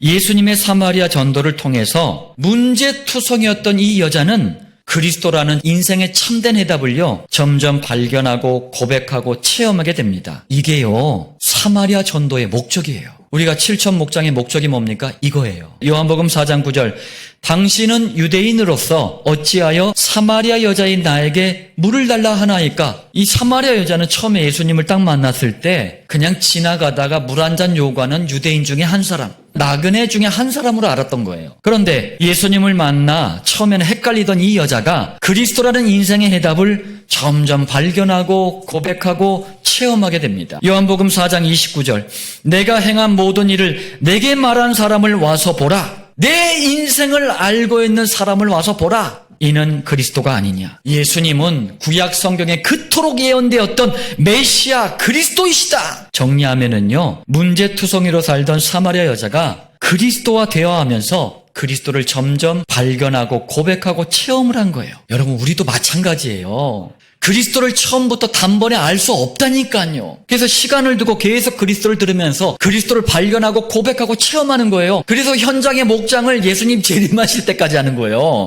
예수님의 사마리아 전도를 통해서 문제투성이었던 이 여자는 그리스도라는 인생의 참된 해답을요, 점점 발견하고 고백하고 체험하게 됩니다. 이게요, 사마리아 전도의 목적이에요. 우리가 7천 목장의 목적이 뭡니까? 이거예요. 요한복음 4장 9절. 당신은 유대인으로서 어찌하여 사마리아 여자인 나에게 물을 달라 하나이까? 이 사마리아 여자는 처음에 예수님을 딱 만났을 때 그냥 지나가다가 물 한 잔 요구하는 유대인 중에 한 사람. 나그네 중에 한 사람으로 알았던 거예요. 그런데 예수님을 만나 처음에는 헷갈리던 이 여자가 그리스도라는 인생의 해답을 점점 발견하고 고백하고 체험하게 됩니다. 요한복음 4장 29절. 내가 행한 모든 일을 내게 말한 사람을 와서 보라. 내 인생을 알고 있는 사람을 와서 보라. 이는 그리스도가 아니냐. 예수님은 구약 성경에 그토록 예언되었던 메시아 그리스도이시다. 정리하면은요, 문제투성이로 살던 사마리아 여자가 그리스도와 대화하면서 그리스도를 점점 발견하고 고백하고 체험을 한 거예요. 여러분, 우리도 마찬가지예요. 그리스도를 처음부터 단번에 알 수 없다니까요. 그래서 시간을 두고 계속 그리스도를 들으면서 그리스도를 발견하고 고백하고 체험하는 거예요. 그래서 현장의 목장을 예수님 재림하실 때까지 하는 거예요.